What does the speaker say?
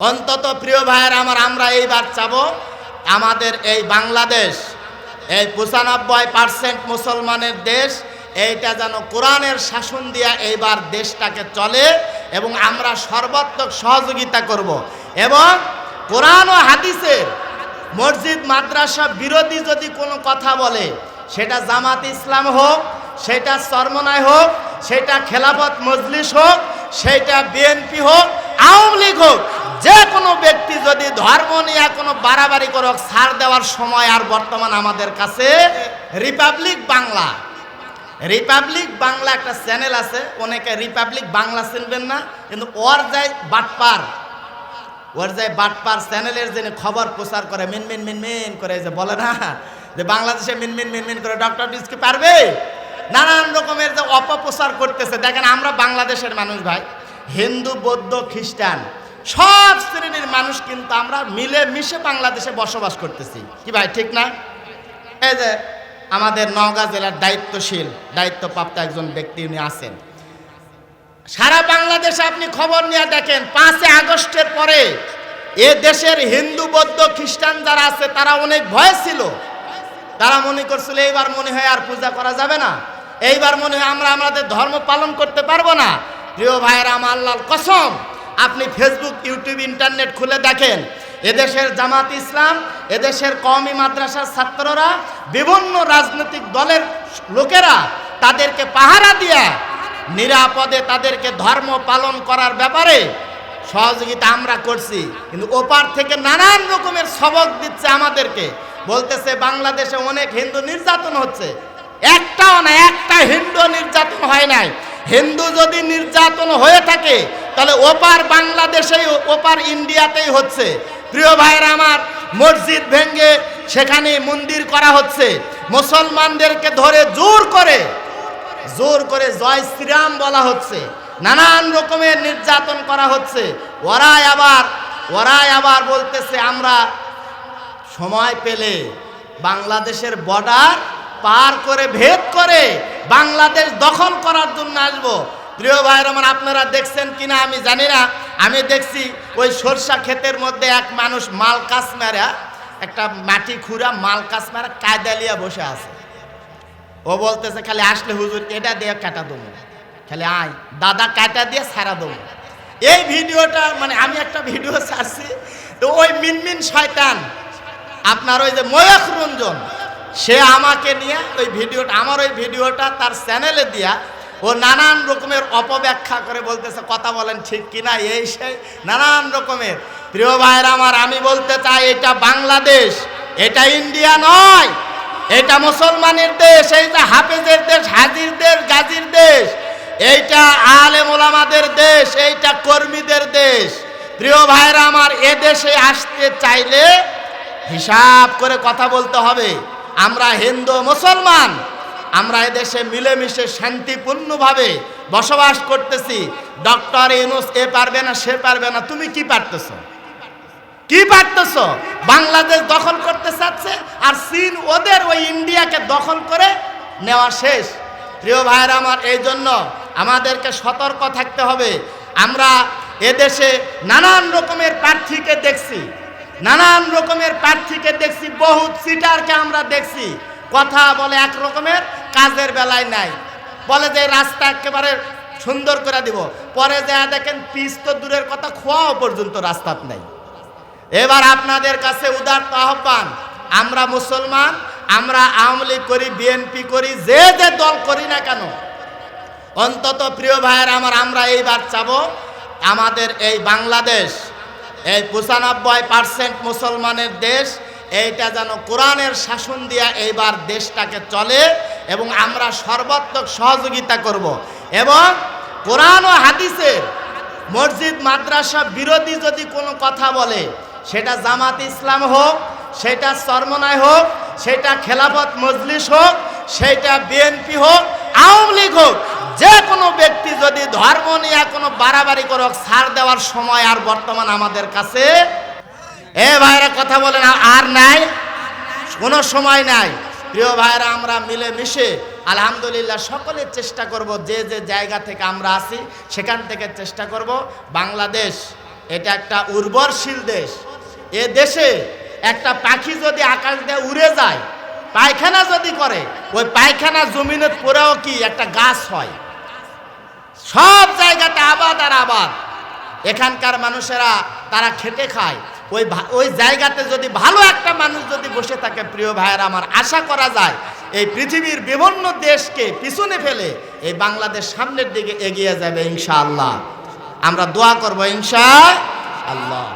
অন্তত প্রিয় ভাইয়ের আমার, আমরা এইবার চাব আমাদের এই বাংলাদেশ, এই পঁচানব্বই পার্সেন্ট মুসলমানের দেশ, এইটা যেন কোরআনের শাসন দিয়া এইবার দেশটাকে চলে এবং আমরা সর্বাত্মক সহযোগিতা করব। এবং কোরআন ও হাদিসের মসজিদ, মাদ্রাসা বিরোধী যদি কোনো কথা বলে, সেটা জামাত ইসলাম হোক, সেটা চরমনায় হোক, সেটা খেলাফত মজলিস হোক, সেটা বিএনপি হোক, আওয়ামী লীগ হোক যে কোনো ব্যক্তি যদি ধর্ম নিয়ে কোনো বাড়াবাড়ি করুক, ছাড় দেওয়ার সময় আর বর্তমান আমাদের কাছে রিপাবলিক বাংলা। রিপাবলিক বাংলা একটা চ্যানেল আছে, অনেকে রিপাবলিক বাংলা চিনবেন না, কিন্তু ওর যায় বাটপার। ওর যায় বাটপার চ্যানেলের যিনি খবর প্রচার করে, মিন মিন মিন মিন করে যে বলে না, যে বাংলাদেশে মিন মিন মিন মিন করে ডক্টর কি পারবে? নানান রকমের যে অপপ্রচার করতেছে। দেখেন আমরা বাংলাদেশের মানুষ ভাই, হিন্দু, বৌদ্ধ, খ্রিস্টান সব শ্রেণির মানুষ কিন্তু আমরা মিলে মিশে বাংলাদেশে বসবাস করতেছি। কি ভাই, ঠিক না? এই যে আমাদের নওগাঁ জেলার দায়িত্বশীল, দায়িত্বপ্রাপ্ত একজন ব্যক্তি উনি আছেন। সারা বাংলাদেশে আপনি খবর নিয়ে দেখেন, পাঁচই আগস্টের পরে এ দেশের হিন্দু, বৌদ্ধ, খ্রিস্টান যারা আছে, তারা অনেক ভয় ছিল। তারা মনে করছিল, এইবার মনে হয় আর পূজা করা যাবে না। এইবার মনে হয় আমরা আমাদের ধর্ম পালন করতে পারব না। প্রিয় ভাইয়ের, আমার আল্লাহর কসম আপনি ফেসবুক ইউটিউব ইন্টারনেট খুলে দেখেন, এদেশের জামাত ইসলাম, এদেশের কওমি মাদ্রাসার ছাত্ররা, বিভিন্ন রাজনৈতিক দলের লোকেরা তাদেরকে পাহারা দিয়ে নিরাপদে তাদেরকে ধর্ম পালন করার ব্যাপারে সহযোগিতা আমরা করছি। কিন্তু ওপার থেকে নানান রকমের সবক দিচ্ছে আমাদেরকে। বলতেছে, বাংলাদেশে অনেক হিন্দু নির্যাতন হচ্ছে। একটাও না, একটা হিন্দু নির্যাতন হয় নাই। হিন্দু যদি নির্যাতন হয়ে থাকে তাহলে ওপার বাংলাদেশেই, ওপার ইন্ডিয়াতেই হচ্ছে। প্রিয় ভাইয়ের আমার, মসজিদ ভেঙ্গে সেখানে মন্দির করা হচ্ছে। মুসলমানদেরকে ধরে জোর করে জোর করে জয় শ্রীরাম বলা হচ্ছে। নানান রকমের নির্যাতন করা হচ্ছে। ওরাই আবার ওরাই আবার বলতেছে, আমরা সময় পেলে বাংলাদেশের বর্ডার পার করে, ভেদ করে বাংলাদেশ দখল করার জন্য আসব। প্রিয় ভাইয়ের আমার আপনারা দেখছেন কিনা আমি জানি না। আমি দেখছি ওই সরষা ক্ষেতের মধ্যে এক মানুষ মাল কাছ মেরা, একটা মাটি খুঁড়া মাল কাছ মেরা কায়দালিয়া বসে আছে। ও বলতেছে, খালি আসলে হুজুর, এটা দিয়ে কাটা দেবো খালি আয়, দাদা কাটা দিয়ে সারা দেবো এই ভিডিওটা মানে আমি একটা ভিডিও ছাড়ছি, তো ওই মিনমিন শয়তান, আপনার ওই যে ময়ক রঞ্জন, সে আমাকে নিয়ে ওই ভিডিওটা, আমার ওই ভিডিওটা তার চ্যানেলে দিয়া ও নানান রকমের অপব্যাখ্যা করে বলতেছে, কথা বলেন ঠিক কিনা? এই সেই নানান রকমের। প্রিয় ভাইয়ের আমার, আমি বলতে চাই, এটা বাংলাদেশ, এটা ইন্ডিয়া নয়, এটা মুসলমানের দেশ এইটা হাফেজের দেশ, হাজির দেশ, গাজীর দেশ, এইটা আলেম ওলামাদের দেশ, এইটা কর্মীদের দেশ। প্রিয় ভাইরা আমার, এ দেশে আসতে চাইলে হিসাব করে কথা বলতে হবে। আমরা হিন্দু মুসলমান আমরা এদেশে মিলেমিশে শান্তিপূর্ণভাবে বসবাস করতেছি। ডক্টর ইউনুস এ পারবে না, সে পারবে না, তুমি কি পারতেছ? কি পারতেছ? বাংলাদেশ দখল করতে চাচ্ছে আর চীন ওদের ওই ইন্ডিয়াকে দখল করে নেওয়া শেষ। প্রিয় ভাইয়ের আমার, এই জন্য আমাদেরকে সতর্ক থাকতে হবে। আমরা এদেশে নানান রকমের প্রার্থীকে দেখছি, নানান রকমের প্রার্থীকে দেখছি, বহুত সিটারকে আমরা দেখছি। কথা বলে এক রকমের কাজের বেলায় নাই। বলে যে রাস্তা একেবারে সুন্দর করে দিব। পরে যা দেখেন পিস তো দূরের কথা, খোয়াও পর্যন্ত রাস্তা নাই। এবার আপনাদের কাছে উদার্ত আহ্বান, আমরা মুসলমান, আমরা আওয়ামী লীগ করি বিএনপি করি, যে যে দল করি না কেন, অন্তত প্রিয় ভাইয়ের আমার, আমরা এইবার চাবো আমাদের এই বাংলাদেশ, এই পঁচানব্বই পার্সেন্ট মুসলমানের দেশ, এইটা যেন কোরআনের শাসন দিয়া এইবার দেশটাকে চলে এবং আমরা সর্বাত্মক সহযোগিতা করব। এবং কোরআন ও হাদিসের মসজিদ, মাদ্রাসা বিরোধী যদি কোনো কথা বলে, সেটা জামাত ইসলাম হোক, সেটা চরমনায় হোক, সেটা খেলাফত মজলিস হোক, সেটা বিএনপি হোক, আওয়ামী লীগ হোক, যে কোনো ব্যক্তি যদি ধর্ম নিয়ে কোনো বাড়াবাড়ি করুক, ছাড় দেওয়ার সময় আর বর্তমান আমাদের কাছে, এ ভাইরা কথা বলেন, আর নাই? কোনো সময় নাই। প্রিয় ভাইরা, আমরা মিলে মিশে আলহামদুলিল্লাহ সকলে চেষ্টা করব যে যে জায়গা থেকে আমরা আসি সেখান থেকে চেষ্টা করব। বাংলাদেশ, এটা একটা উর্বরশীল দেশ। এ দেশে একটা পাখি যদি আকাশ দিয়ে উড়ে যায়, পায়খানা যদি করে, ওই পায়খানা জমিনে পড়েও কি একটা গাছ হয়? সব জায়গাতে আবাদ আর আবাদ। এখানকার মানুষেরা তারা খেটে খায়। ওই ওই জায়গাতে যদি ভালো একটা মানুষ যদি বসে থাকে, প্রিয় ভাইয়ের, আমার আশা করা যায় এই পৃথিবীর বিভিন্ন দেশকে পিছনে ফেলে এই বাংলাদেশ সামনের দিকে এগিয়ে যাবে ইনশাআল্লাহ। আমরা দোয়া করব ইনশা আল্লাহ।